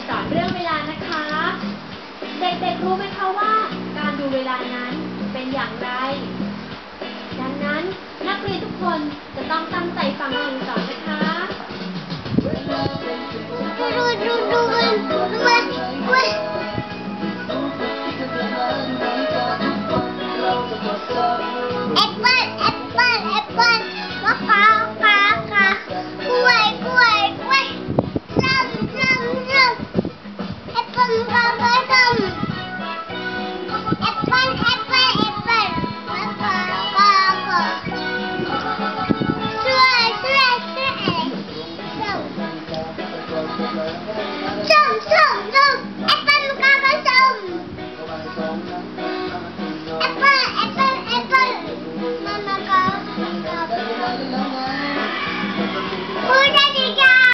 จะสอนเรื่องเวลานะคะ เด็กๆรู้ไหมคะว่า การดูเวลานั้นเป็นอย่างไร ดังนั้นนักเรียนทุกคนจะต้องตั้งใจฟังคำสอนนะคะดูดูดูดูมันดูมันดูมัน Jump, jump!